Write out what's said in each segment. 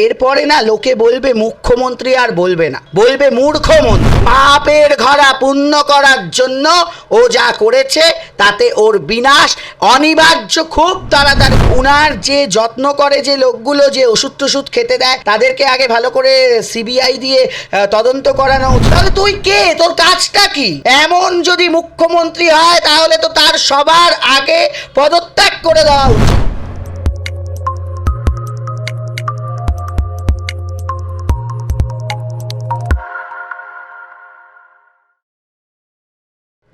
এরপরে না লোকে বলবে মুখ্যমন্ত্রী আর বলবে না। বলবে মূর্খমন্ত্রী পাপের ঘরা পূর্ণ করার জন্য ও যা করেছে তাতে ওর বিনাশ। অনিবার্য খুব তাড়াতাড়ি উনার যে যত্ন করে যে লোকগুলো যে ওষুধ টষুধ খেতে দেয়, তাদেরকে আগে ভালো করে সিবিআই দিয়ে তদন্ত করানো উচিত। তাহলে তুই কে? তোর কাজটা কি? এমন যদি মুখ্যমন্ত্রী হয়, তাহলে তো তার সবার আগে পদত্যাগ করে দেওয়া উচিত।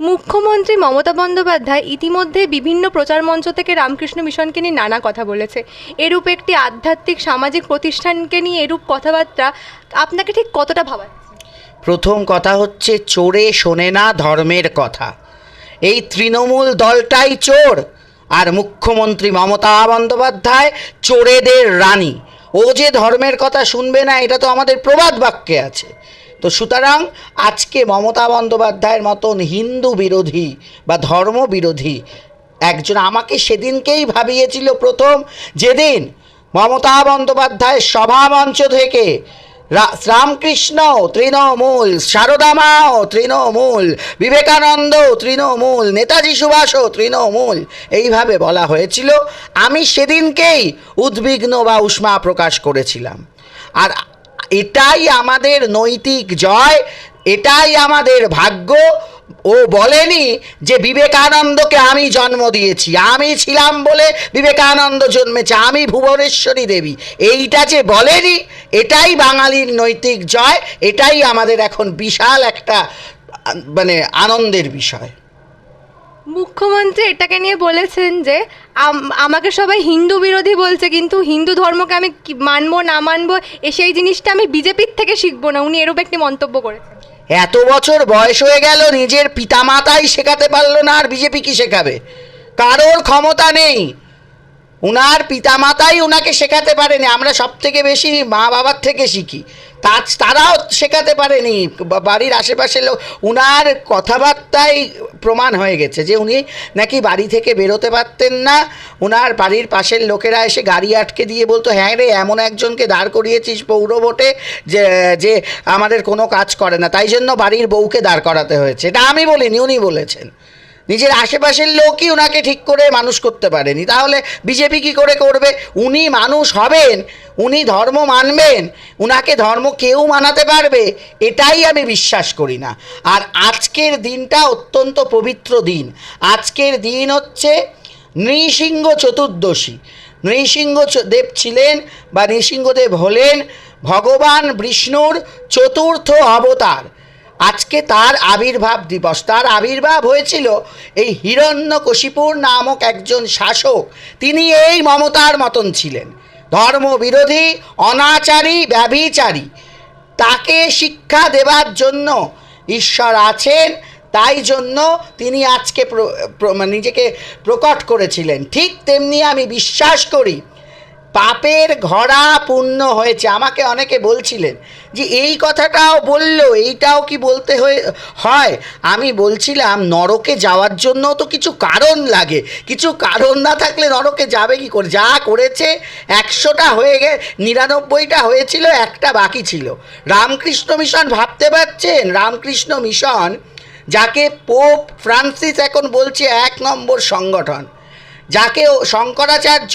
মুখ্যমন্ত্রী মমতা বন্দ্যোপাধ্যায় ইতিমধ্যে বিভিন্ন প্রচার মঞ্চ থেকে রামকৃষ্ণ মিশনকে নিয়ে নানা কথা বলেছে। এরূপ একটি আধ্যাত্মিক সামাজিক প্রতিষ্ঠানকে নিয়ে এরূপ কথাবার্তা আপনাকে ঠিক কতটা ভাবাচ্ছে? প্রথম কথা হচ্ছে, চোরে শোনে না ধর্মের কথা। এই তৃণমূল দলটাই চোর। আর মুখ্যমন্ত্রী মমতা বন্দ্যোপাধ্যায় চোরেদের রানী। ও যে ধর্মের কথা শুনবে না, এটা তো আমাদের প্রবাদ বাক্যে আছে। তো সুতরাং আজকে মমতা বন্দ্যোপাধ্যায়ের মতন হিন্দু বিরোধী বা ধর্ম বিরোধী, একজন আমাকে সেদিনকেই ভাবিয়েছিল প্রথম, যেদিন মমতা বন্দ্যোপাধ্যায়ের সভামঞ্চ থেকে রামকৃষ্ণ তৃণমূল সারদামাও তৃণমূল, বিবেকানন্দ তৃণমূল, নেতাজি সুভাষও তৃণমূল এইভাবে বলা হয়েছিল। আমি সেদিনকেই উদ্বিগ্ন বা উষ্মা প্রকাশ করেছিলাম। আর এটাই আমাদের নৈতিক জয়, এটাই আমাদের ভাগ্য। ও বলেনি যে বিবেকানন্দকে আমি জন্ম দিয়েছি। আমি ছিলাম বলে বিবেকানন্দ জন্মেছে। আমি ভুবনেশ্বরী দেবী। এইটা যে বলেনি, এটাই বাঙালির নৈতিক জয়, এটাই আমাদের এখন বিশাল একটা মানে আনন্দের বিষয়। মুখ্যমন্ত্রী এটাকে নিয়ে বলেছেন যে, আম- আমাকে সবাই হিন্দু বিরোধী বলছে, কিন্তু হিন্দু ধর্মকে আমি মানবো, না মানবো সেই জিনিসটা আমি বিজেপির থেকে শিখব না। উনি এরূপ একটি মন্তব্য করেছেন। এত বছর বয়স হয়ে গেল, নিজের পিতামাতাই শেখাতে পারল না, আর বিজেপি কি শেখাবে? কারোর ক্ষমতা নেই। উনার পিতামাতাই ওনাকে শেখাতে পারেনি। আমরা সব থেকে বেশি মা বাবার থেকে শিখি। তা তারাও শেখাতে পারেনি। বাড়ির আশেপাশের লোক, উনার কথাবার্তাই প্রমাণ হয়ে গেছে যে উনি নাকি বাড়ি থেকে বেরোতে পারতেন না। উনার বাড়ির পাশের লোকেরা এসে গাড়ি আটকে দিয়ে বলতো হ্যাঁ রে, এমন একজনকে দাঁড় করিয়েছিস পৌর ভোটে যে যে আমাদের কোনো কাজ করে না। তাই জন্য বাড়ির বউকে দাঁড় করাতে হয়েছে। এটা আমি বলিনি, উনি বলেছেন। নিজের আশেপাশের লোকই ওনাকে ঠিক করে মানুষ করতে পারেনি। তাহলে বিজেপি কি করে করবে? উনি মানুষ হবেন, উনি ধর্ম মানবেন, উনাকে ধর্ম কেউ মানাতে পারবে, এটাই আমি বিশ্বাস করি না। আর আজকের দিনটা অত্যন্ত পবিত্র দিন। আজকের দিন হচ্ছে নৃসিংহ চতুর্দশী। নৃসিংহ দেব ছিলেন বা নৃসিংহদেব হলেন ভগবান বিষ্ণুর চতুর্থ অবতার। আজকে তার আবির্ভাব দিবস। তার আবির্ভাব হয়েছিল এই হিরণ্যকশিপুর নামক একজন শাসক। তিনি এই মমতার মতন ছিলেন। ধর্মবিরোধী, অনাচারী, ব্যভিচারী। তাকে শিক্ষা দেবার জন্য ঈশ্বর আছেন, তাই জন্য তিনি আজকে মানে নিজেকে প্রকট করেছিলেন। ঠিক তেমনি আমি বিশ্বাস করি পাপের ঘরা পূর্ণ হয়েছে। আমাকে অনেকে বলছিলেন যে, এই কথাটাও বলল, এইটাও কি বলতে হয়ে, হয়? আমি বলছিলাম, নরকে যাওয়ার জন্য তো কিছু কারণ লাগে। কিছু কারণ না থাকলে নরকে যাবে কি করে? যা করেছে, একশোটা হয়ে গে, নিরানব্বইটা হয়েছিল, একটা বাকি ছিল। রামকৃষ্ণ মিশন ভাবতে পারছেন? রামকৃষ্ণ মিশন, যাকে পোপ ফ্রান্সিস এখন বলছে এক নম্বর সংগঠন, যাকে শঙ্করাচার্য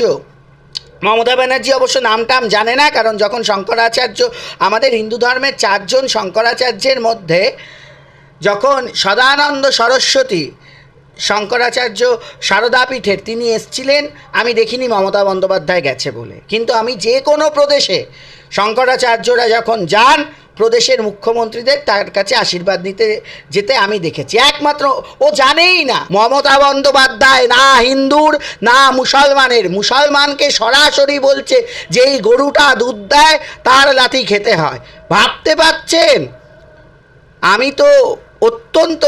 মমতা ব্যানার্জি অবশ্য নাম টাম জানে না, কারণ যখন শঙ্করাচার্য, আমাদের হিন্দু ধর্মের চারজন শঙ্করাচার্যের মধ্যে যখন সদানন্দ সরস্বতী, শঙ্করাচার্য শারদাপীঠের তিনি এসছিলেন, আমি দেখিনি মমতা বন্দ্যোপাধ্যায় গেছে বলে। কিন্তু আমি যে কোনো প্রদেশে শঙ্করাচার্যরা যখন যান প্রদেশের মুখ্যমন্ত্রীদের তার কাছে আশীর্বাদ নিতে যেতে আমি দেখেছি। একমাত্র ও জানেই না, মমতা বন্দ্যোপাধ্যায় না হিন্দুর, না মুসলমানের। মুসলমানকে সরাসরি বলছে যে এই গরুটা দুধ দেয়, তার লাথি খেতে হয়। ভাবতে পারছেন? আমি তো অত্যন্ত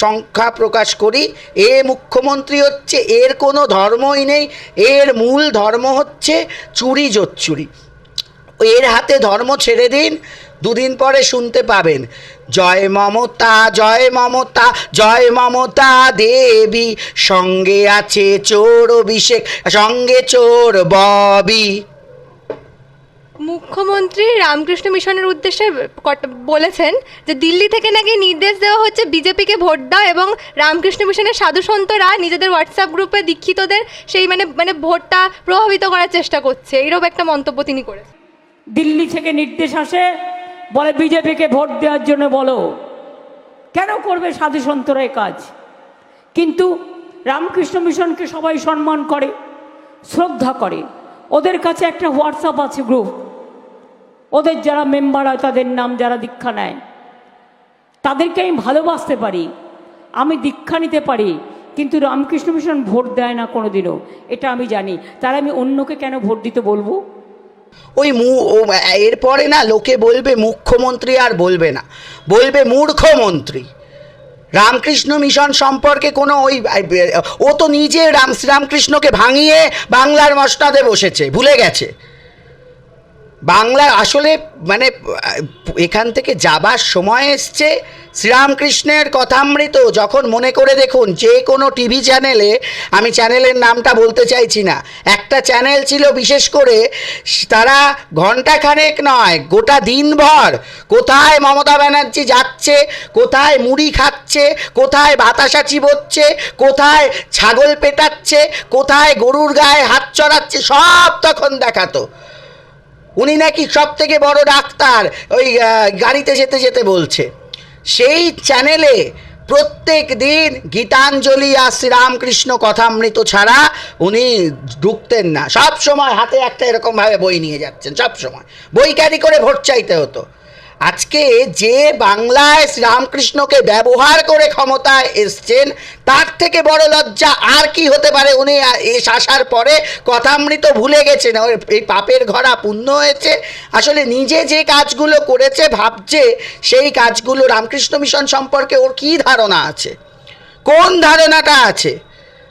সংখ্যা প্রকাশ করি, এ মুখ্যমন্ত্রী হচ্ছে, এর কোনো ধর্মই নেই, এর মূল ধর্ম হচ্ছে চুরি জোচ্চুরি এর হাতে ধর্ম ছেড়ে দিন দুদিন পরে শুনতে পাবেন। জয় মমতা জয় মমতা জয় মমতা দেবী। সঙ্গে আছে চোর অভিষেক সঙ্গে চোর ববি। মুখ্যমন্ত্রী রামকৃষ্ণ মিশনের উদ্দেশ্যে কট- বলেছেন যে দিল্লি থেকে নাকি নির্দেশ দেওয়া হচ্ছে বিজেপিকে ভোট দাও এবং রামকৃষ্ণ মিশনের সাধু সন্তরা নিজেদের হোয়াটসঅ্যাপ গ্রুপে দীক্ষিতদের সেই মানে মানে ভোটটা প্রভাবিত করার চেষ্টা করছে। এইরকম একটা মন্তব্য তিনি করেছেন। দিল্লি থেকে নির্দেশ আসে বলে বিজেপিকে ভোট দেওয়ার জন্য বলো। কেন করবে সাধু সন্তরা কাজ? কিন্তু রামকৃষ্ণ মিশনকে সবাই সম্মান করে, শ্রদ্ধা করে। ওদের কাছে একটা হোয়াটসঅ্যাপ আছে গ্রুপ ওদের যারা মেম্বার হয়, তাদের নাম যারা দীক্ষা নেয়, তাদেরকে আমি ভালোবাসতে পারি, আমি দীক্ষা নিতে পারি, কিন্তু রামকৃষ্ণ মিশন ভোট দেয় না কোনোদিনও। এটা আমি জানি। তারা আমি অন্যকে কেন ভোট দিতে বলব? ওই মু এরপরে না লোকে বলবে মুখ্যমন্ত্রী আর বলবে না। বলবে মূর্খমন্ত্রী রামকৃষ্ণ মিশন সম্পর্কে কোনো ওই ও তো নিজে রাম, শ্রীরামকৃষ্ণকে ভাঙিয়ে বাংলার মসনাদে বসেছে, ভুলে গেছে। বাংলা আসলে মানে এখান থেকে যাবার সময় এসছে শ্রীরামকৃষ্ণের কথামৃত, যখন মনে করে দেখুন যে কোনো টিভি চ্যানেলে, আমি চ্যানেলের নামটা বলতে চাইছি না, একটা চ্যানেল ছিল বিশেষ করে, তারা ঘন্টাখানেক নয়, গোটা দিনভর কোথায় মমতা ব্যানার্জি যাচ্ছে, কোথায় মুড়ি খাচ্ছে, কোথায় বাতাসা চিবোচ্ছে, কোথায় ছাগল পেটাচ্ছে, কোথায় গরুর গায়ে হাত চড়াচ্ছে, সব তখন দেখাতো। উনি নাকি সব থেকে বড় ডাক্তার, ওই গাড়িতে যেতে যেতে বলছে। সেই চ্যানেলে প্রত্যেক দিন গীতাঞ্জলি আর শ্রীরামকৃষ্ণ কথামৃত ছাড়া উনি ঢুকতেন না। সব সময় হাতে একটা এরকমভাবে বই নিয়ে যাচ্ছেন, সব সময়। বই ক্যারি করে ভোট চাইতে হতো। আজকে যে বাংলায় শ্রীরামকৃষ্ণকে ব্যবহার করে ক্ষমতায় এসছেন, তার থেকে বড় লজ্জা আর কি হতে পারে? উনি এস আসার পরে কথামৃত ভুলে গেছেন। এই পাপের ঘরা পূর্ণ হয়েছে। আসলে নিজে যে কাজগুলো করেছে, ভাবছে, সেই কাজগুলো রামকৃষ্ণ মিশন সম্পর্কে ওর কী ধারণা আছে? কোন ধারণাটা আছে?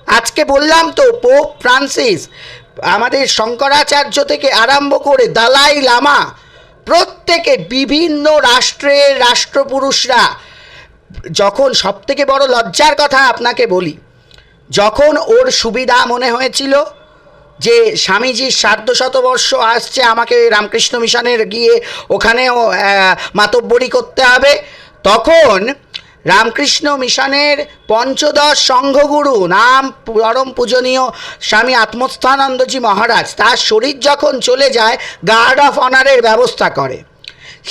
আজকে বললাম তো, পোপ ফ্রান্সিস, আমাদের শঙ্করাচার্য থেকে আরম্ভ করে দালাই লামা প্রত্যেকে বিভিন্ন রাষ্ট্রের রাষ্ট্রপুরুষরা, যখন সব থেকে বড় লজ্জার কথা আপনাকে বলি, যখন ওর সুবিধা মনে হয়েছিল যে স্বামীজির সার্ধ শতবর্ষ আসছে, আমাকে রামকৃষ্ণ মিশনের গিয়ে ওখানেও মাতব্বরি করতে হবে, তখন রামকৃষ্ণ মিশনের পঞ্চদশ সংঘগুরু, নাম পরম পূজনীয় স্বামী আত্মস্থানন্দজি মহারাজ, তার শরীর যখন চলে যায় গার্ড অফ অনারের ব্যবস্থা করে।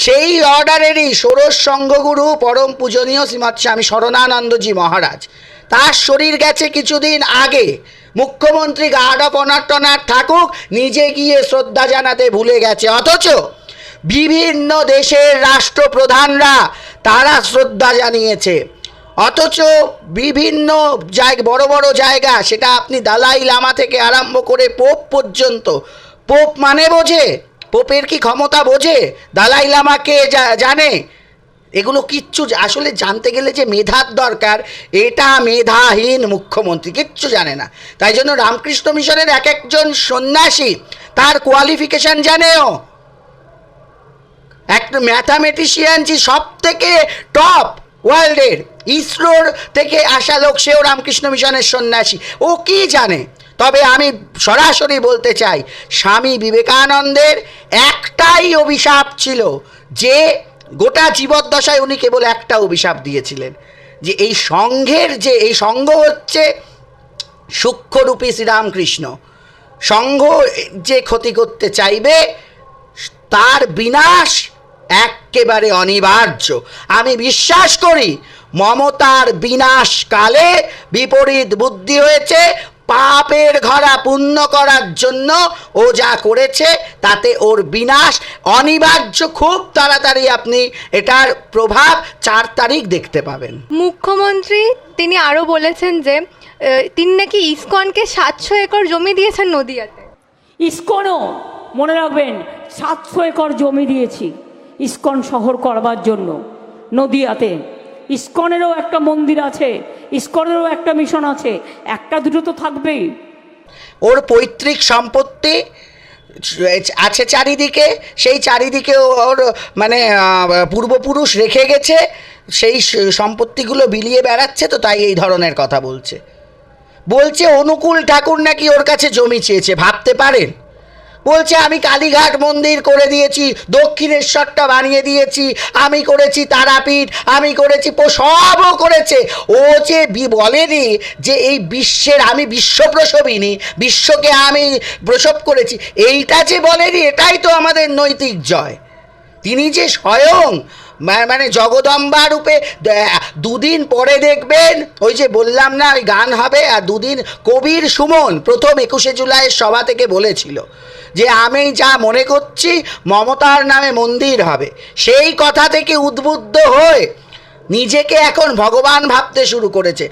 সেই অর্ডারেরই ষোড়শ সংঘগুরু, পরম পূজনীয় শ্রীমৎ স্বামী শরণানন্দজি মহারাজ। তার শরীর গেছে কিছুদিন আগে। মুখ্যমন্ত্রী গার্ড অফ অনার টনার থাকুক নিজে গিয়ে শ্রদ্ধা জানাতে ভুলে গেছে। অথচ বিভিন্ন দেশের রাষ্ট্রপ্রধানরা তারা শ্রদ্ধা জানিয়েছে। অথচ বিভিন্ন জায়গা, বড় বড় জায়গা, সেটা আপনি দালাই লামা থেকে আরম্ভ করে পোপ পর্যন্ত। পোপ মানে বোঝে? পোপের কি ক্ষমতা বোঝে? দালাই লামাকে জানে? এগুলো কিচ্ছু আসলে জানতে গেলে যে মেধার দরকার, এটা মেধাহীন মুখ্যমন্ত্রী কিচ্ছু জানে না। তাই জন্য রামকৃষ্ণ মিশনের এক একজন সন্ন্যাসী, তার কোয়ালিফিকেশন জানেও। একটা ম্যাথামেটিশিয়ান যে সব থেকে টপ ওয়ার্ল্ডের ইসরোর থেকে আসা লোক, সেও রামকৃষ্ণ মিশনের সন্ন্যাসী। ও কি জানে? তবে আমি সরাসরি বলতে চাই, স্বামী বিবেকানন্দের একটাই অভিশাপ ছিল যে গোটা জীবদ্দশায় উনি কেবল একটা অভিশাপ দিয়েছিলেন। যে এই সংঘের যে, এই সংঘ হচ্ছে সূক্ষ্মরূপী শ্রীরামকৃষ্ণ। সংঘ যে ক্ষতি করতে চাইবে, তার বিনাশ একেবারে অনিবার্য। আমি বিশ্বাস করি মমতার বিনাশ কালে বিপরীত বুদ্ধি হয়েছে পাপের ঘরা পূর্ণ করার জন্য ও যা করেছে তাতে ওর বিনাশ। অনিবার্য খুব তাড়াতাড়ি আপনি এটার প্রভাব চার তারিখ দেখতে পাবেন। মুখ্যমন্ত্রী তিনি আরও বলেছেন যে তিনি নাকি ইসকনকে সাতশো একর জমি দিয়েছেন নদিয়াতে। ইস্কনও মনে রাখবেন সাতশো একর জমি দিয়েছি। ইস্কন শহর করবার জন্য। নদিয়াতে। ইস্কনেরও একটা মন্দির আছে, ইস্কনেরও একটা মিশন আছে, একটা দুটো তো থাকবেই। ওর পৈতৃক সম্পত্তি আছে চারিদিকে, সেই চারিদিকে ওর মানে পূর্বপুরুষ রেখে গেছে, সেই সম্পত্তিগুলো বিলিয়ে বেড়াচ্ছে তো তাই এই ধরনের কথা বলছে। বলছে, অনুকূল ঠাকুর নাকি ওর কাছে জমি চেয়েছে, ভাবতে পারেন? বলছে, আমি কালীঘাট মন্দির করে দিয়েছি, দক্ষিণেশ্বরটা বানিয়ে দিয়েছি, আমি করেছি তারাপীঠ, আমি করেছি সবও করেছে। ও যে বলেনি যে এই বিশ্বের, আমি বিশ্ব প্রসবিনী বিশ্বকে আমি প্রসব করেছি, এইটা যে বলেনি, এটাই তো আমাদের নৈতিক জয়। তিনি যে স্বয়ং মানে জগদম্বা রূপে দুদিন পরে দেখবেন, ওই যে বললাম না, ওই গান হবে, আর দুদিন কবির সুমন প্রথম একুশে জুলাইয়ের সভা থেকে বলেছিল যে, আমি যা মনে করছি, মমতার নামে মন্দির হবে। সেই কথা থেকে উদ্বুদ্ধ হয়ে নিজেকে এখন ভগবান ভাবতে শুরু করেছে।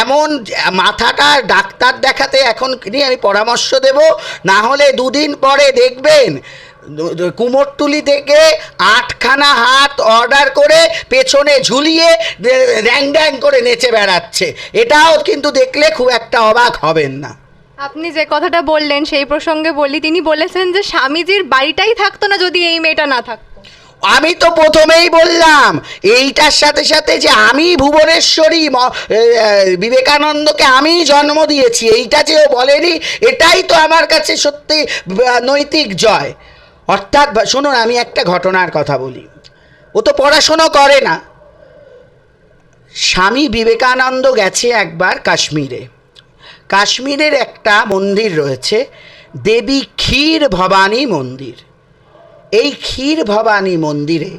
এমন মাথাটা ডাক্তার দেখাতে এখন নিয়ে আমি পরামর্শ দেব? না হলে দুদিন পরে দেখবেন কুমোরটুলি থেকে আটখানা হাত অর্ডার করে পেছনে ঝুলিয়ে দে- ড্যাং ড্যাং করে নেচে বেড়াচ্ছে। এটাও কিন্তু দেখলে খুব একটা অবাক হবেন না। আপনি যে কথাটা বললেন সেই প্রসঙ্গে বলি তিনি বলেছেন যে স্বামীজির বাড়িটাই থাকতো না যদি এই মেয়েটা না থাকতো। আমি তো প্রথমেই বললাম এইটার সাথে সাথে যে আমি ভুবনেশ্বরী বিবেকানন্দকে আমি জন্ম দিয়েছি এইটা যে ও বলেনি এটাই তো আমার কাছে সত্যি নৈতিক জয়। অর্থাৎ শুনুন, আমি একটা ঘটনার কথা বলি। ও তো পড়াশুনো করে না। স্বামী বিবেকানন্দ গেছে একবার কাশ্মীরে। কাশ্মীরের একটা মন্দির রয়েছে, দেবী ক্ষীর ভবানী মন্দির। এই ক্ষীর ভবানী মন্দিরে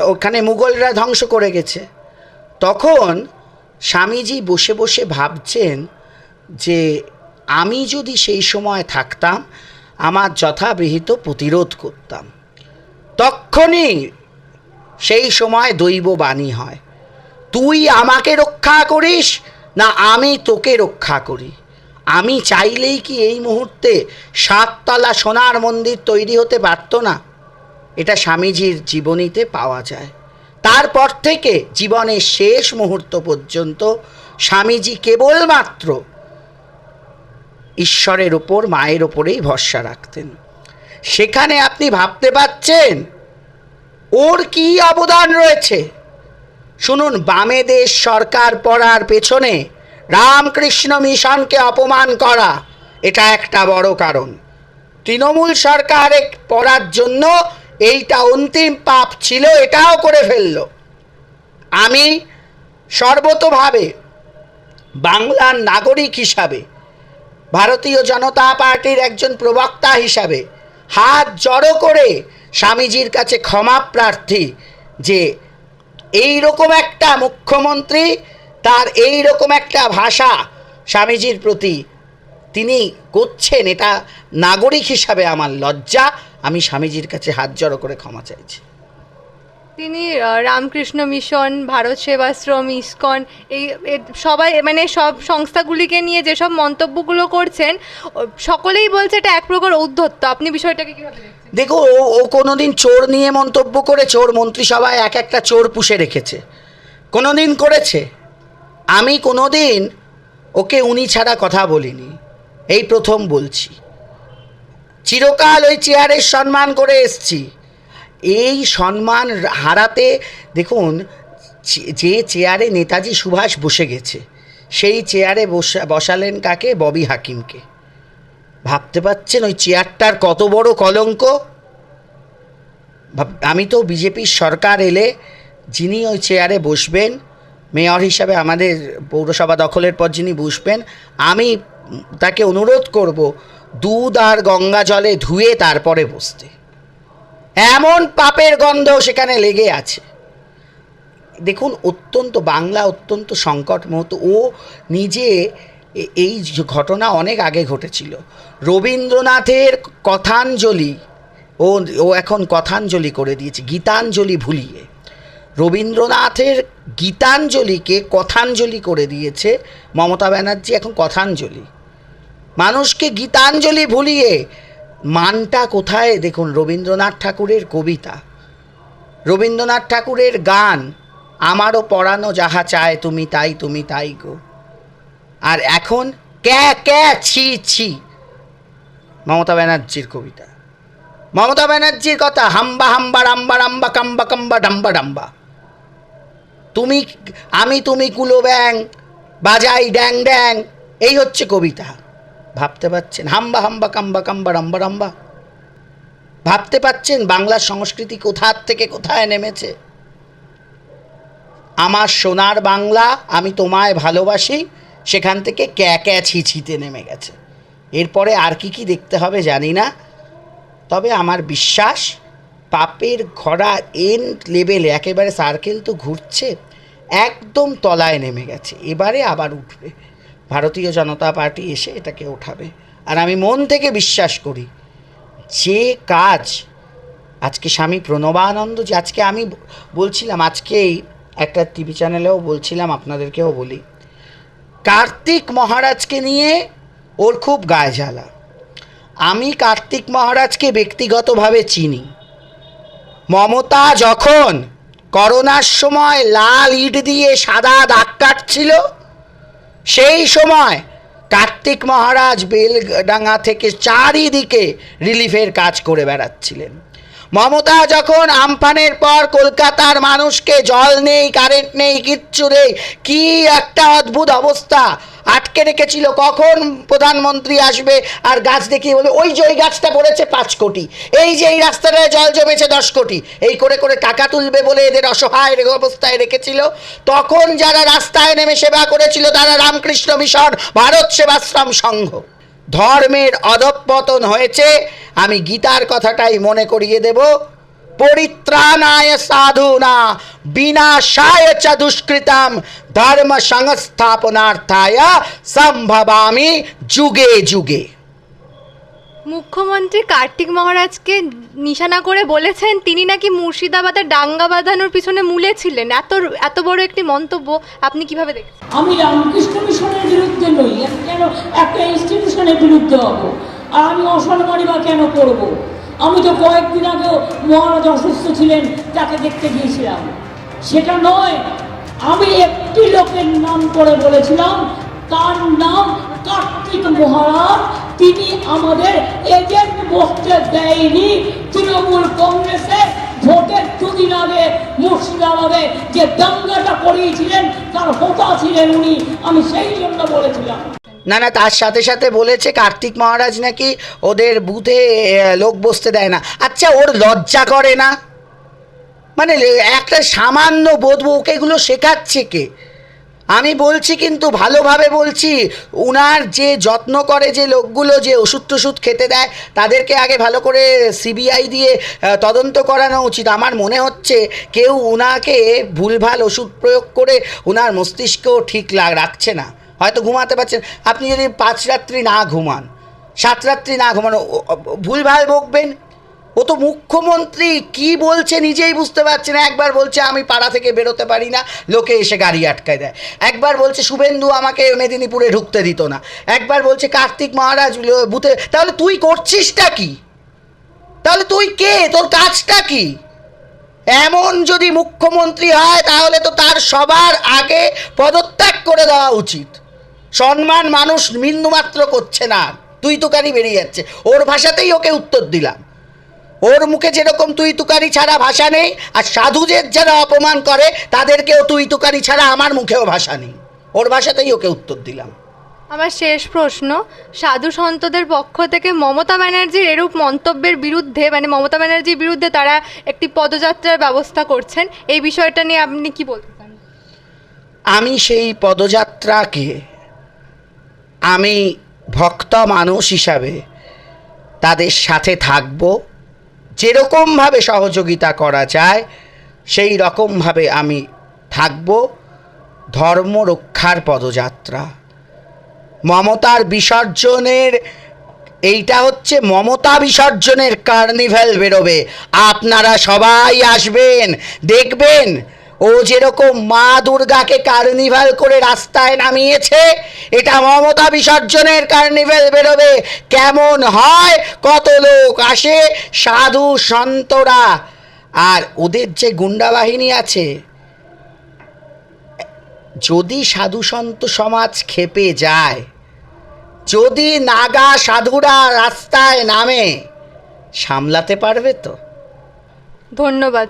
ওখানে মুঘলরা ধ্বংস করে গেছে। তখন স্বামীজি বসে বসে ভাবছেন যে আমি যদি সেই সময় থাকতাম আমার যথাবিহিত প্রতিরোধ করতাম। তখনই সেই সময় দৈব বাণী হয়, তুই আমাকে রক্ষা করিস না আমি তোকে রক্ষা করি। আমি চাইলেই কি এই মুহূর্তে সাততলা সোনার মন্দির তৈরি হতে পারতো না? এটা স্বামীজির জীবনীতে পাওয়া যায়। তারপর থেকে জীবনের শেষ মুহূর্ত পর্যন্ত স্বামীজি কেবলমাত্র ঈশ্বরের ওপর মায়ের ওপরেই ভরসা রাখতেন। সেখানে আপনি ভাবতে পাচ্ছেন ওর কি অবদান রয়েছে? শুনুন, বামে দেশ সরকার পড়ার পেছনে রামকৃষ্ণ মিশনকে অপমান করা, এটা একটা বড় কারণ। তৃণমূল সরকারে পড়ার জন্য এইটা অন্তিম পাপ ছিল, এটাও করে ফেলল। আমি সর্বতোভাবে বাংলার নাগরিক হিসাবে ভারতীয় জনতা পার্টির একজন প্রবক্তা হিসাবে হাত জড়ো করে স্বামীজির কাছে ক্ষমা প্রার্থী যে এই রকম একটা মুখ্যমন্ত্রী, তার এই রকম একটা ভাষা স্বামীজির প্রতি তিনি করছেন, এটা নাগরিক হিসাবে আমার লজ্জা। আমি স্বামীজির কাছে হাত জড়ো করে ক্ষমা চাইছি। তিনি রামকৃষ্ণ মিশন, ভারত সেবাশ্রম, ইস্কন, এই সবাই মানে সব সংস্থাগুলিকে নিয়ে যেসব মন্তব্যগুলো করছেন সকলেই বলছে এটা এক প্রকার ঔদ্ধত্য। আপনি বিষয়টাকে কীভাবে দেখো, ও ও কোনোদিন চোর নিয়ে মন্তব্য করেছে, ওর মন্ত্রিসভায় এক একটা চোর পুষে রেখেছে। কোনোদিন করেছে। আমি কোনোদিন ওকে উনি ছাড়া কথা বলিনি। এই প্রথম বলছি। চিরকাল ওই চেয়ারের সম্মান করে এসছি। এই সম্মান হারাতে দেখুন যে চেয়ারে নেতাজি সুভাষ বসে গেছে, সেই চেয়ারে বসা, বসালেন কাকে? ববি হাকিমকে। ভাবতে পারছেন ওই চেয়ারটার কত বড় কলঙ্ক? আমি তো বিজেপির সরকার এলে যিনি ওই চেয়ারে বসবেন, মেয়র হিসাবে আমাদের পৌরসভা দখলের পর যিনি বসবেন, আমি তাকে অনুরোধ করব, দুধ আর গঙ্গা জলে ধুয়ে তারপরে বসতে। এমন পাপের গন্ধ সেখানে লেগে আছে। দেখুন, অত্যন্ত, বাংলা অত্যন্ত সংকট মুহূর্ত। ও নিজে এই ঘটনা অনেক আগে ঘটেছিল। রবীন্দ্রনাথের কথাঞ্জলি, ও ও এখন কথাঞ্জলি করে দিয়েছে, গীতাঞ্জলি ভুলিয়ে। রবীন্দ্রনাথের গীতাঞ্জলিকে কথাঞ্জলি করে দিয়েছে মমতা ব্যানার্জি, এখন কথাঞ্জলি। মানুষকে গীতাঞ্জলি ভুলিয়ে মানটা কোথায়? দেখুন, রবীন্দ্রনাথ ঠাকুরের কবিতা। রবীন্দ্রনাথ ঠাকুরের গান, আমারও পড়ানো যাহা চায় তুমি তাই তুমি তাই গো। আর এখন, ক্যা ক্যা, ছি ছি। মমতা ব্যানার্জির কবিতা। মমতা ব্যানার্জির কথা, হাম্বা হাম্বা, রাম্বা রাম্বা, কাম্বা কাম্বা, ডাম্বা ডাম্বা। তুমি, আমি, তুমি কুলো ব্যাং, বাজাই, ড্যাং ড্যাং। এই হচ্ছে কবিতা। ভাবতে পারছেন? হাম্বা হাম্বা, কাম্বা কাম্বা, রাম্বা রাম্বা। ভাবতে পাচ্ছেন বাংলার সংস্কৃতি কোথার থেকে কোথায় নেমেছে? আমার সোনার বাংলা আমি তোমায় ভালোবাসি, সেখান থেকে ক্যা ক্যা ছিছিতে নেমে গেছে। এরপরে আর কি কি দেখতে হবে জানি না। তবে আমার বিশ্বাস, পাপের ঘোড়া এন লেভেলে একেবারে সার্কেল তো ঘুরছে, একদম তলায় নেমে গেছে। এবারে আবার উঠবে। ভারতীয় জনতা পার্টি এসে এটাকে ওঠাবে। আর আমি মন থেকে বিশ্বাস করি, যে কাজ আজকে স্বামী প্রণবানন্দ যে আজকে আমি বলছিলাম আজকেই একটা টিভি চ্যানেলেও বলছিলাম, আপনাদেরকেও বলি, কার্তিক মহারাজকে নিয়ে ওর খুব গায়ে জ্বালা। আমি কার্তিক মহারাজকে ব্যক্তিগতভাবে চিনি। মমতা যখন করোনার সময় লাল ইট দিয়ে সাদা দাগ কাটছিল সেই সময় কার্তিক মহারাজ বেলডাঙ্গা থেকে চারিদিকে রিলিফের কাজ করে বেড়াচ্ছিলেন। মমতা যখন আমফানের পর কলকাতার মানুষকে জল নেই কারেন্ট নেই, কিচ্ছু নেই, কি একটা অদ্ভুত অবস্থা। আটকে রেখেছিল কখন প্রধানমন্ত্রী আসবে আর গাছ দেখিয়ে বলবে ওই যে ওই গাছটা পড়েছে পাঁচ কোটি। এই যে এই রাস্তাটায় জল জমেছে দশ কোটি। এই করে করে টাকা তুলবে বলে এদের অসহায় অবস্থায় রেখেছিল। তখন যারা রাস্তায় নেমে সেবা করেছিল তারা রামকৃষ্ণ মিশন, ভারত সেবাশ্রম সংঘ। ধর্মের অধঃপতন হয়েছে, আমি গীতার কথাটাই মনে করিয়ে দেব। পরিত্রাণায় সাধুনা, বিনাশায় চ দুষ্কৃতাম ধর্ম সংস্থাপনার্থায় সম্ভবামি যুগে যুগে। মুখ্যমন্ত্রী কার্তিক মহারাজকে নিশানা করে বলেছেন, তিনি নাকি মুর্শিদাবাদের দাঙ্গা বাঁধানোর পিছনে মূলে ছিলেন এত এত বড় একটি মন্তব্য আপনি কীভাবে দেখছেন? আমি রামকৃষ্ণ মিশনের বিরুদ্ধে নই কেন একটা ইনস্টিটিউশনের বিরুদ্ধে হব? আর আমি অসম্মানই বা কেন করব? আমি তো কয়েকদিন আগেও মহারাজ অসুস্থ ছিলেন, তাকে দেখতে গিয়েছিলাম। সেটা নয়, আমি একটি লোকের নাম করে বলেছিলাম, তার নাম কার্তিক মহারাজ। তিনি আমাদের এজেন্ট বসতে দেয়নি। তৃণমূল কংগ্রেসে ভোটের দুদিন আগে মুর্শিদাবাদে যে দাঙ্গাটা করিয়েছিলেন, তার হোতা ছিলেন উনি। আমি সেই জন্য বলেছিলাম। না না, তার সাথে সাথে বলেছে কার্তিক মহারাজ নাকি ওদের বুথে লোক বসতে দেয় না। আচ্ছা ওর লজ্জা করে না? মানে একটা সামান্য বোধ ওকে এগুলো শেখাচ্ছে কে? আমি বলছি কিন্তু ভালোভাবে বলছি, উনার যে যত্ন করে যে লোকগুলো যে ওষুধ টষুধ খেতে দেয়, তাদেরকে আগে ভালো করে সিবিআই দিয়ে তদন্ত করানো উচিত। আমার মনে হচ্ছে কেউ উনাকে ভুলভাল ওষুধ প্রয়োগ করে উনার মস্তিষ্কও ঠিক রাখছে না। হয়তো ঘুমাতে পারছেন আপনি যদি পাঁচ রাত্রি না ঘুমান, সাত রাত্রি না ঘুমান ভুলভাল বকবেন ও তো মুখ্যমন্ত্রী, কি বলছে নিজেই বুঝতে পারছে না। একবার বলছে, আমি পাড়া থেকে বেরোতে পারি না। লোকে এসে গাড়ি আটকায় দেয়। একবার বলছে, শুভেন্দু আমাকে মেদিনীপুরে ঢুকতে দিত না। একবার বলছে, কার্তিক মহারাজ বুথে, তাহলে তুই করছিসটা কি? তাহলে তুই কে? তোর কাজটা কি? এমন যদি মুখ্যমন্ত্রী হয়, তাহলে তো তার সবার আগে পদত্যাগ করে দেওয়া উচিত। সম্মান মানুষ বিন্দুমাত্র করছে না। তুই তুকারি বেরিয়ে যাচ্ছে। ওর ভাষাতেই ওকে উত্তর দিলাম। ওর মুখে যেরকম তুই তুকারি ছাড়া ভাষা নেই আর সাধুদের যারা অপমান করে তাদেরকেও তুই তুকারি ছাড়া আমার মুখেও ভাষা নেই। ওর ভাষাতেই ওকে উত্তর দিলাম। আমার শেষ প্রশ্ন সাধু সন্তদের পক্ষ থেকে মমতা ব্যানার্জির এরূপ মন্তব্যের বিরুদ্ধে মানে মমতা ব্যানার্জির বিরুদ্ধে তারা একটি পদযাত্রার ব্যবস্থা করছেন এই বিষয়টা নিয়ে আপনি কি বলতে চান? আমি সেই পদযাত্রাকে আমি ভক্ত মানুষ হিসাবে তাদের সাথে থাকব যেরকমভাবে সহযোগিতা করা যায় সেই রকমভাবে আমি থাকব ধর্ম রক্ষার পদযাত্রা। মমতার বিসর্জনের, এইটা হচ্ছে মমতা বিসর্জনের কার্নিভেল বেরোবে। আপনারা সবাই আসবেন, দেখবেন ও যেরকম মা দুর্গাকে কার্নিভাল করে রাস্তায় নামিয়েছে, এটা মমতা বিসর্জনের কার্নিভাল বেরোবে। কেমন হয়? কত লোক আসে? সাধু সন্তরা। আর ওদের যে গুন্ডা বাহিনী আছে, যদি সাধু সন্ত সমাজ খেপে যায়, যদি নাগা সাধুরা রাস্তায় নামে, সামলাতে পারবে তো? ধন্যবাদ।